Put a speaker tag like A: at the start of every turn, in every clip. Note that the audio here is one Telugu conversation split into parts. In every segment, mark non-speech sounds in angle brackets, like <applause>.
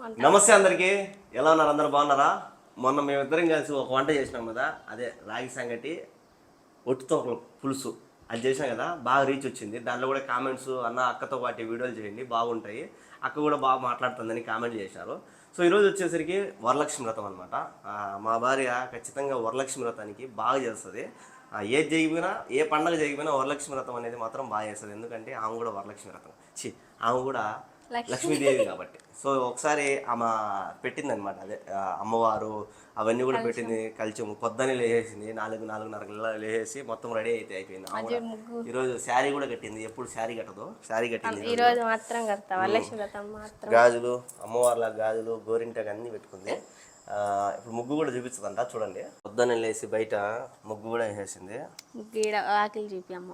A: నమస్తే అందరికి. ఎలా ఉన్నారు? అందరు బాగున్నారా? మొన్న మేమిద్దరం కలిసి ఒక వంట చేసినాం కదా అదే రాగి సంగటి ఒట్టుతో ఒక పులుసు. అది చేసినాం కదా బాగా రీచ్ వచ్చింది. దాంట్లో కూడా కామెంట్స్ అన్న అక్కతో వాటి వీడియోలు చేయండి బాగుంటాయి. అక్క కూడా బాగా మాట్లాడుతుందని కామెంట్ చేశారు. సో ఈరోజు వచ్చేసరికి వరలక్ష్మి వ్రతం అనమాట మా భార్య ఖచ్చితంగా వరలక్ష్మి వ్రతానికి బాగా చేస్తుంది. ఏది చేయకపోయినా ఏ పండగ చేయకపోయినా వరలక్ష్మి వ్రతం అనేది మాత్రం బాగా చేస్తుంది. ఎందుకంటే ఆమె కూడా వరలక్ష్మి వ్రతం. చి ఆమె కూడా లక్ష్మీదేవి కాబట్టి. సో ఒకసారి ఆమె పెట్టింది అనమాట అదే అమ్మవారు అవన్నీ కూడా పెట్టింది కలిసి పొద్దున్నే లేచేసింది. నాలుగు నాలుగున్నర లేచేసి మొత్తం రెడీ అయితే అయిపోయింది. ఈరోజు శారీ కూడా కట్టింది. ఎప్పుడు శారీ కట్టదు. శారీ కట్టింది
B: ఈ రోజు మాత్రం
A: గాజులు అమ్మవార్ల గాజులు గోరింటకు అన్ని పెట్టుకుంది. ఇప్పుడు ముగ్గు కూడా చూపిస్తుందంట చూడండి. పొద్దున్నే లేచి బయట ముగ్గు కూడా వేసేసింది.
B: ఆకిలి చూపి అమ్మ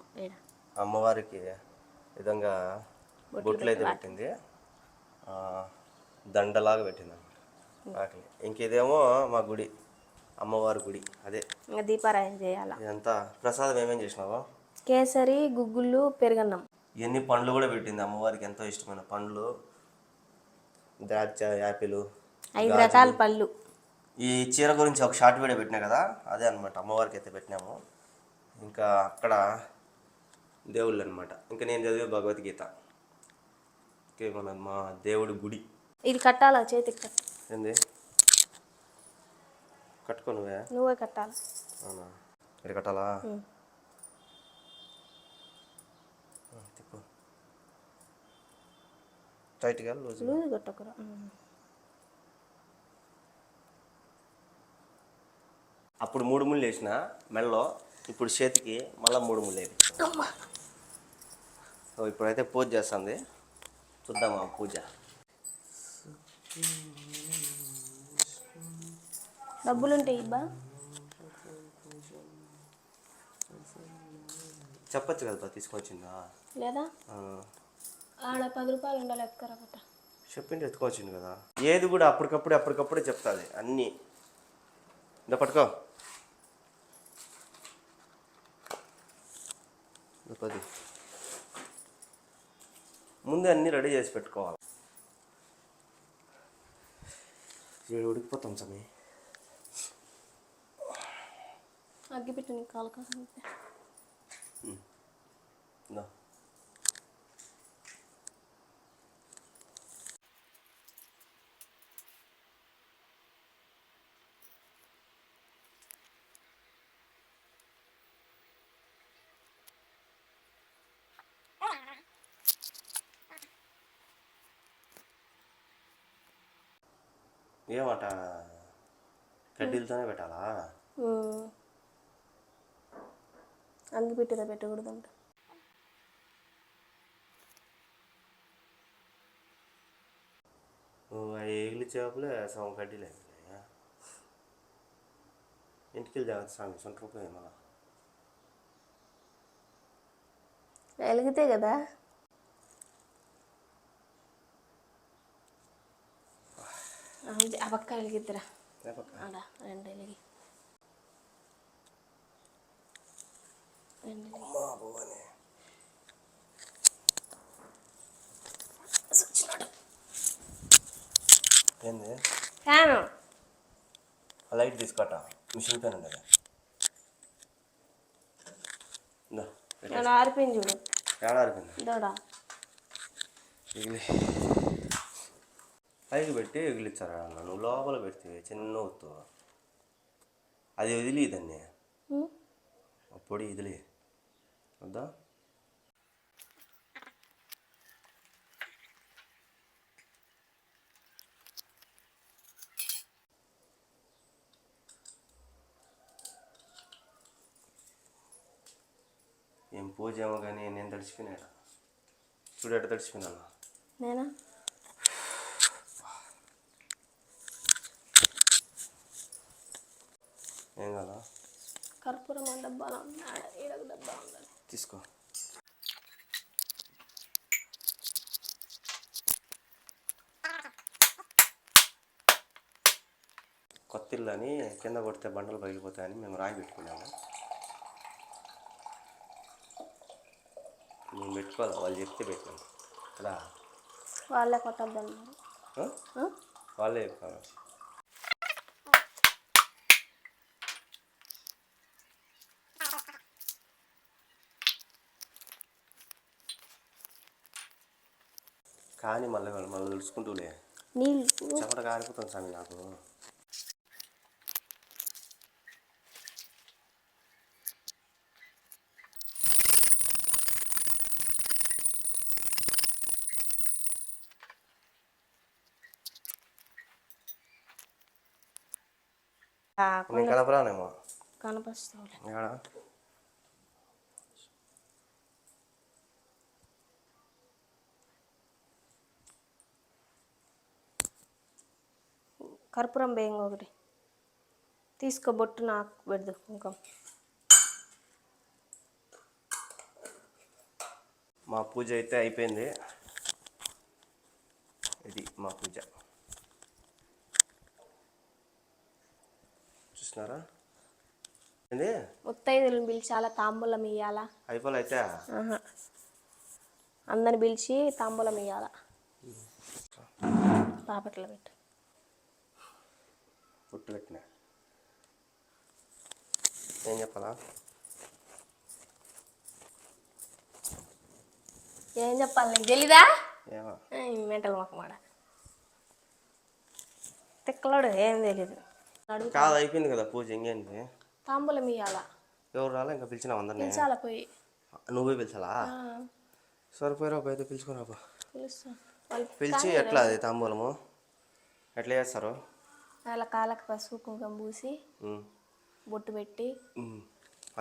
A: అమ్మవారికి విధంగా బొట్లు అయితే పెట్టింది. దండలాగా పెట్టింది ఆకలి. ఇంకేదేమో మా గుడి అమ్మవారి గుడి అదే.
B: దీపారాయణ చేయాల?
A: ఇదంతా. ప్రసాదం ఏమేం చేసినావో?
B: కేసరి గుగ్గులు పెరుగన్నం.
A: ఇవన్నీ పండ్లు కూడా పెట్టింది అమ్మవారికి ఎంతో ఇష్టమైన పండ్లు. ద్రాక్ష యాపిల్
B: ఐదు రకాల పళ్ళు
A: ఈ చీర గురించి ఒక షార్ట్ వీడియో పెట్టినా కదా? అదే అనమాట అమ్మవారికి అయితే పెట్టినాము. ఇంకా అక్కడ దేవుళ్ళు అనమాట ఇంకా నేను చదివే భగవద్గీత. ఓకే మన మా దేవుడి గుడి.
B: ఇది కట్టాలా చేతికి కట్ట?
A: ఏంది? కట్టుకో నువ్వే
B: నువ్వే కట్టాలి?
A: అవునా? మీరు కట్టాలా? తిప్పు. టైట్గా లూజ్
B: లూజ్ కట్టకురా.
A: అప్పుడు మూడు ముళ్ళు వేసిన మెడలో ఇప్పుడు చేతికి మళ్ళీ మూడు ముళ్ళు వేయించాం సో ఇప్పుడైతే పూజ చేస్తుంది చూద్దామా పూజ.
B: డబ్బులు ఉంటాయి ఇబ్బా
A: చెప్పచ్చు కదా తీసుకొచ్చిందా?
B: లేదా? ఆడ పది రూపాయలు ఉండాలి ఎత్తుకరా పట్ట.
A: చెప్పింది ఎత్తుకొచ్చింది కదా. ఏది కూడా అప్పటికప్పుడు అప్పటికప్పుడే చెప్తాది అన్నీ. ఇందా పట్టుకో. పది. ముందే అన్నీ రెడీ చేసి పెట్టుకోవాలి. ఏడు ఉడికిపోతాం సమీ
B: అగ్గిపెట్టు నీకు కాలు కాదు
A: ఇందా ఏమట కడ్డీలతోనే పెట్టాలా?
B: అగ్గిపెట్టిదా పెట్టకూడదు అంట
A: నువ్వు ఆ ఎగిలి చేపలే సగం కడ్డీలే ఇంటికి వెళ్ళి జాగ్రత్త స్వామి సొంత రూపాయి మళ్ళా.
B: వెలిగితే కదా? ఆ పక్క వెలిగిద్దిరా. ఆడ రెండు వెలిగి
A: ఏంది?
B: ఫ్యాను.
A: లైట్ తీసుకోట మిషన్ పెన్ ఉండదు
B: ఆరిపోయింది చూడు.
A: ఏడ ఆరిపోయింది?
B: ఇదోడా.
A: ఎగిలి పైకి పెట్టి ఎగిలిచ్చారా అన్న నువ్వు లోపల పెడితే చిన్న ఒత్తు. అది వదిలి దాన్ని.
B: ఉం?
A: పొడి ఇదిలే. వద్దా? ఏం పూజ ఏమో కానీ నేను తడిచిపోయినా. చూడట తడిచిపోయినా
B: నేనా?
A: ఏం కదా?
B: కర్పూరం డబ్బా ఉండాలి
A: తీసుకో. కొత్త ఇల్లు అని కింద కొడితే బండలు పగిలిపోతాయని మేము రాయి పెట్టుకున్నాము. మేము పెట్టుకోవాలి? వాళ్ళు చెప్తే పెట్టాము కదా?
B: వాళ్ళే?
A: ఆ? వాళ్ళే చెప్తారు కానీ మళ్ళీ మళ్ళీ తెలుసుకుంటూలే.
B: నీళ్ళు
A: చెమట కారిపోతుంది స్వామి నాకు. కనపరానేమో.
B: కనపస్తావులే కర్పూరం బేయంగా ఒకటి. తీసుకో బొట్టు నాకు పెడదు కుంకం
A: మా పూజ అయితే అయిపోయింది. ఇది మా పూజ. ఏంది?
B: ముత్తైదులను పిలిచాలా? తాంబూలం ఇయ్యాలా?
A: అయిపోలే అయితే.
B: అందరిని పిలిచి తాంబూలం ఇయ్యాలా? పాపట్లో పెట్టు.
A: పుట్టు పెట్టిన ఏం చెప్పాలా?
B: ఏం చెప్పాలి నీకు తెలీదా?
A: ఏమో.
B: మెంటల్ మొక్కమాడ తిక్కలోడు ఏం తెలీదు. అడుగు
A: కాదు అయిపోయింది కదా పూజ ఇంకేంటి?
B: తాంబూలం ఇయ్యాలా?
A: ఎవరు రాలే? ఇంకా పిలిచినావు అందరినీ
B: పిలిచాలా పోయి?
A: నువ్వే పిలిచాలా? సరిపోయారా పోయితే పిలుచుకురా
B: పిలుస్తా. వాళ్ళు
A: పిలిచి ఎట్లా అది తాంబూలము? ఎట్లా చేస్తారు?
B: వాళ్ళ కాళ్ళకి పసుపు కుంకుమ పూసి బొట్టు పెట్టి.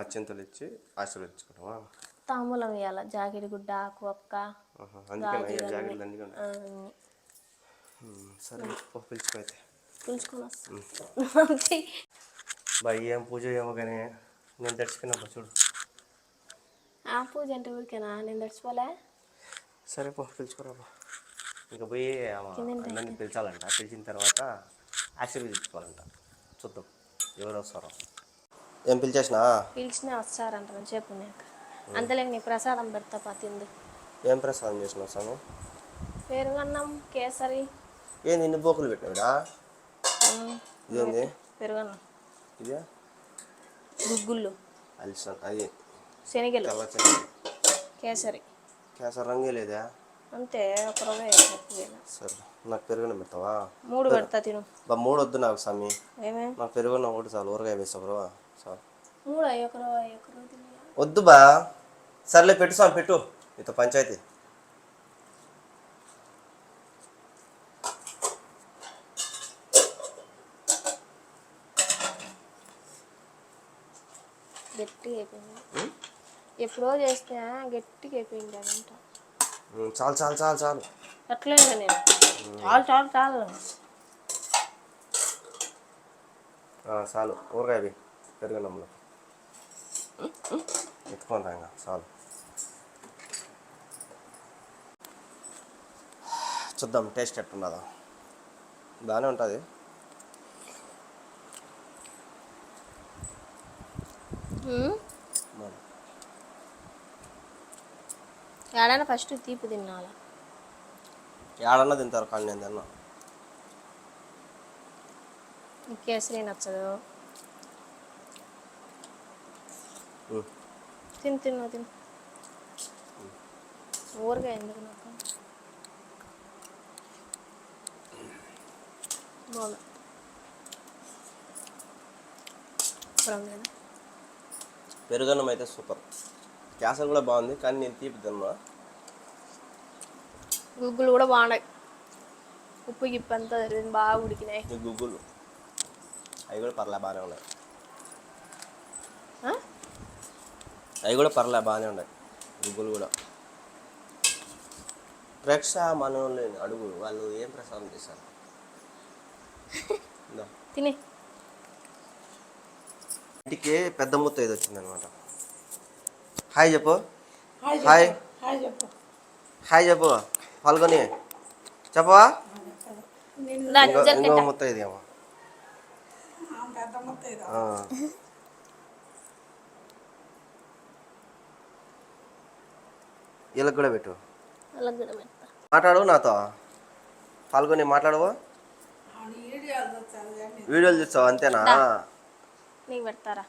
A: అత్యంతలు ఇచ్చి ఆశీర్వదించుకుంటామా
B: తాంబూలం ఇవ్వాలి జాకెట్ గుడ్డ ఆకు ఒక్క
A: సరే పో పిలుచుకోయితే
B: పిలుచుకొని
A: బాయ్ ఏం పూజ ఏమో కానీ నేను తెచ్చుకున్నా చూడు.
B: ఆ పూజ అంటే ఊరికేనా? నేను తెచ్చిపోలే
A: సరే పో పిలుచుకోరా ఇంకా పోయి పిలిచాలంట. పిలిచిన తర్వాత ఆశీర్వదించుకోవాలంట. చూద్దాం. ఎవరు వస్తారో ఏం పిలిచేసినా?
B: పిలిచినా వస్తారంట చెప్పు నాకు. అంతలేక నీ ప్రసాదం పెడతా పా తిందు.
A: ఏం ప్రసాదం చేసినావు స్వామి
B: పెరుగన్నం కేసరి.
A: ఏంది ఇన్ని బోకులు పెట్టినావిడా?
B: ఉమ్,
A: ఇదేంది?
B: పెరుగన్నం.
A: ఇదే?
B: గుగ్గుళ్ళు.
A: అలిసాన్ అది
B: శనగలు. కేసరి.
A: కేసరి రంగే లేదా
B: అంతే ఒక.
A: సరే నాకు పెరుగున పెడతావా?
B: మూడు పెడతా తిను.
A: బా మూడు వద్దు నాకు స్వామి
B: ఏమే?
A: నాకు పెరుగున్న ఒకటి చాలు ఊరగాయ వేసావు బ్రో చాలు
B: మూడు అయ్యి ఒక ఒక తిను.
A: వద్దు బా. సర్లే పెట్టు స్వామి పెట్టు. నీతో పంచాయతీ.
B: గట్టిగా అయిపోయింది. ఎప్పుడో చేస్తే గట్టిగా అయిపోయింది
A: ఉమ్, చాలు చాలు చాలు చాలు.
B: అట్లే నేను. చాలు చాలు చాలు.
A: చాలు. ఊరగాయ పెరుగున్నంలో ఎత్తుకుంటా ఇంకా చాలు. చూద్దాం టేస్ట్ ఎట్టుండదా బాగానే ఉంటుంది.
B: ఏడైనా ఫస్ట్ తీపి తినాలా.
A: ఏడన్నా తింటారు కానీ నేను తిన్నా.
B: కేసరి నచ్చదు. తిను తిను తిను. ఊరగా ఎందుకు నాకు? బాగుంది.
A: పెరుగన్నం అయితే సూపర్. క్యాసర్ కూడా బాగుంది కానీ నేను తీపి తిన్నా.
B: గుగ్గులు కూడా బాగున్నాయి ఉప్పు గిప్పు అంతా జరిగింది బాగా ఉడికినాయి
A: ఈ గుగ్గులు అవి కూడా పర్లే బాగానే ఉన్నాయి
B: ఆ?
A: అవి కూడా పర్లే బాగానే ఉన్నాయి గుగ్గులు కూడా ప్రేక్ష మనోళ్ళు అడుగు వాళ్ళు ఏం ప్రసాదం చేశారు.
B: తినే
A: ఇంటికి పెద్ద ముత్త ఇది వచ్చింది అనమాట హాయ్ చెప్పు హాయ్ హాయ్ చెప్పు పాల్గొని చెప్పవా? ఇంకో ముత్త ఇది. వీళ్ళకి కూడా పెట్టు. మాట్లాడు నాతో. పాల్గొని మాట్లాడవు? వీడియోలు చూస్తావు? అంతేనా?
B: నీకు పెడతారా?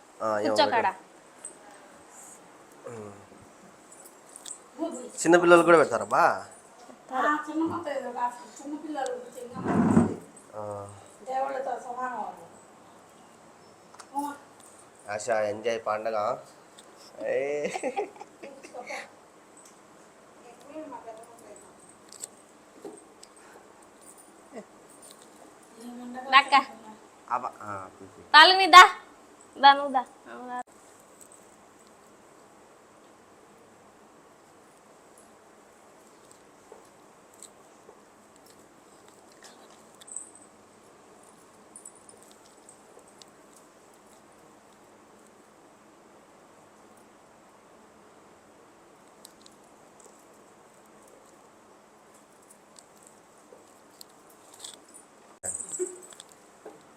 A: చిన్నపిల్లలు కూడా పెడతారా బా? ఆశ ఎంజాయ్ పండగ. ఆ, తీసి.
B: తాళని దా. దా నువ్వు దా అవునా.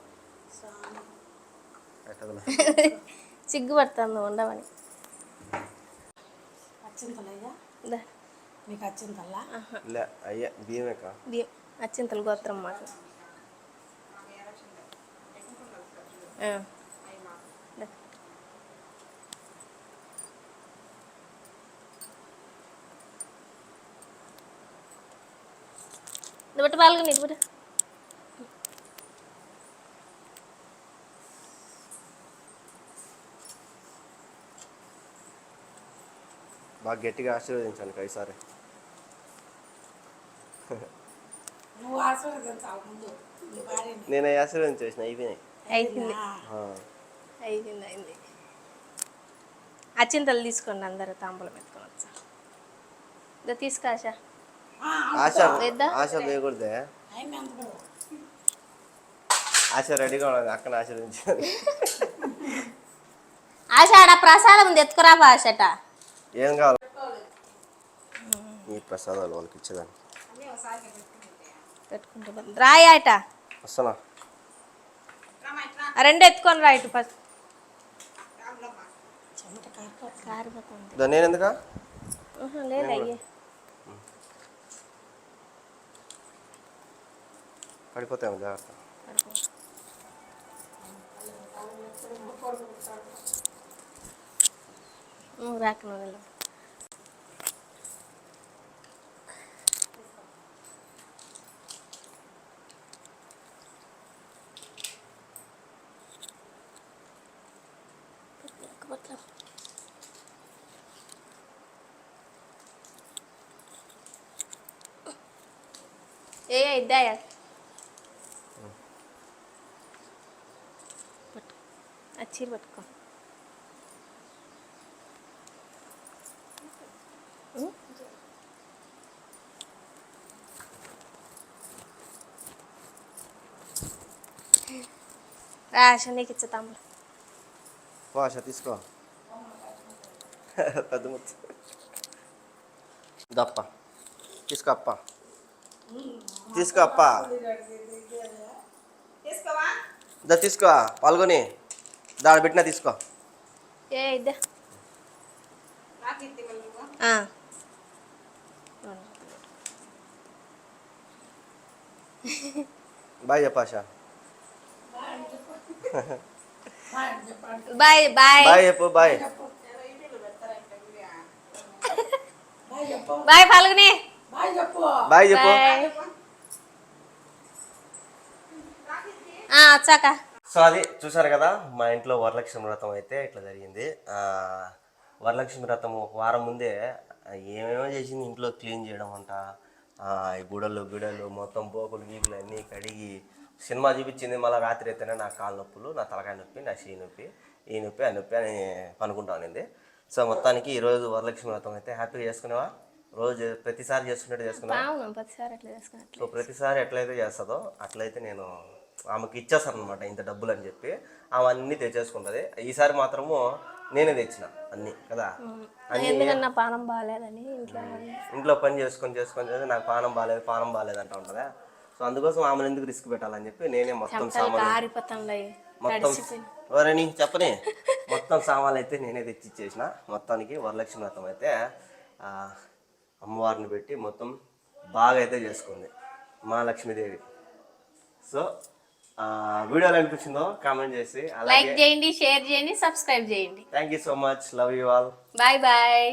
A: పెట్టదులే.
B: సిగ్గుపడుతుంది ఉండవని
C: అచ్చింతలయ్యా
B: దా
C: మీకు అచ్చింతల్లా
A: లే అయ్యా బియ్యమే కా
B: బియ్యం అచ్చింతలు గోత్రం మాకు ఆ. దా. ఇది
A: బాగా గట్టిగా ఆశీర్వదించాను కా ఈసారి
C: ఆశీర్వదించాలి
A: నేను ఆశీర్వదించేసిన అయిపోయినాయి.
B: అయిపోయింది.
A: ఆ.
B: అయిపోయింది అయింది అచ్చింతలు తీసుకోండి అందరూ తాంబూలం పెట్టుకొని వచ్చా. ఇదో తీసుకో ఆశ.
A: ఆశ వేయకూడదే. ఆశ రెడీగా ఉన్నది అక్కన ఆశీర్వదించాను
B: ఆశ ఆడ ప్రసాదం ఉంది ఎత్తుకురా ఆశట
A: ఏం కావాలి? ప్రసాదాలు వాళ్ళకి ఇచ్చేదాన్ని
B: పెట్టుకుంటే. బాగుంది. రాయి ఆట.
A: వస్తానా
B: ఆ రెండు ఎత్తుకొని రా ఇటు ఫస్ట్.
A: నేను ఎందుకా
B: ఆహా, లేదు అయ్యే
A: పడిపోతాము జాగ్రత్త.
B: నువ్వు రాక నువ్వు వెళ్ళు. ఏ ఇద్దాయా చీర పట్టుకో. రాశ నీకు ఇచ్చే తమ్ముడు
A: పో తీసుకో. పెద్ద ముచ్చ దప్ప తీసుకో అప్ప. తీసుకో అప్ప. దా తీసుకో పాల్గొని. దాడ పెట్టినా తీసుకో.
B: ఏ ఇద్దా. ఆ.
A: బాయ్ చెప్ప
B: బాయ్ బాయ్.
A: బాయ్ చెప్పు బాయ్.
C: బాయ్
B: పాల్గొని.
C: బాయ్ చెప్పు.
A: బాయ్ చెప్పు
B: బాయ్ ఆ, వచ్చాక.
A: సో అది చూసారు కదా మా ఇంట్లో వరలక్ష్మి వ్రతం అయితే ఇట్లా జరిగింది. ఆ, వరలక్ష్మి వ్రతం ఒక వారం ముందే ఏమేమో చేసింది ఇంట్లో క్లీన్ చేయడం అంట. ఆ, ఈ గుడలు గుడలు మొత్తం పోకులు గీకులు అన్నీ కడిగి సినిమా చూపించింది మళ్ళీ రాత్రి అయితేనే నా కాళ్ళ నొప్పులు నా తలకాయ నొప్పి నా చేయి నొప్పి ఈ నొప్పి ఆ నొప్పి అని పనుకుంటా ఉన్నింది సో మొత్తానికి ఈరోజు వరలక్ష్మి వ్రతం అయితే హ్యాపీగా చేసుకునేవా? రోజు ప్రతిసారి చేసుకున్నట్టు చేసుకున్నావా? సో ప్రతిసారి ఎట్లయితే చేస్తుందో అట్లయితే నేను ఆమెకి ఇచ్చేస్తారనమాట ఇంత డబ్బులు అని చెప్పి. ఆమె అన్నీ తెచ్చేసుకుంటుంది. ఈసారి మాత్రము నేనే తెచ్చిన అన్నీ కదా?
B: ఎందుకన్నా పానం బాగాలేదని ఇంట్లో
A: ఇంట్లో పని చేసుకొని చేసుకొని చేసి నాకు పానం బాగాలేదు పానం బాగాలేదు అంటా ఉంటుందా? సో అందుకోసం ఆమెను ఎందుకు రిస్క్ పెట్టాలని చెప్పి నేనే మొత్తం సామాన్లు మొత్తం ఎవరని చెప్పని. <laughs> మొత్తం సామాన్లు అయితే నేనే తెచ్చి ఇచ్చేసిన. మొత్తానికి వరలక్ష్మి వ్రతం అయితే అమ్మవారిని పెట్టి మొత్తం బాగా అయితే చేసుకుంది మా లక్ష్మీదేవి సో ఆ, వీడియో ఎలా అనిపించిందో కామెంట్ చేసి
B: లైక్ చేయండి షేర్ చేయండి సబ్స్క్రైబ్ చేయండి.
A: Thank you so much love you all
B: bye bye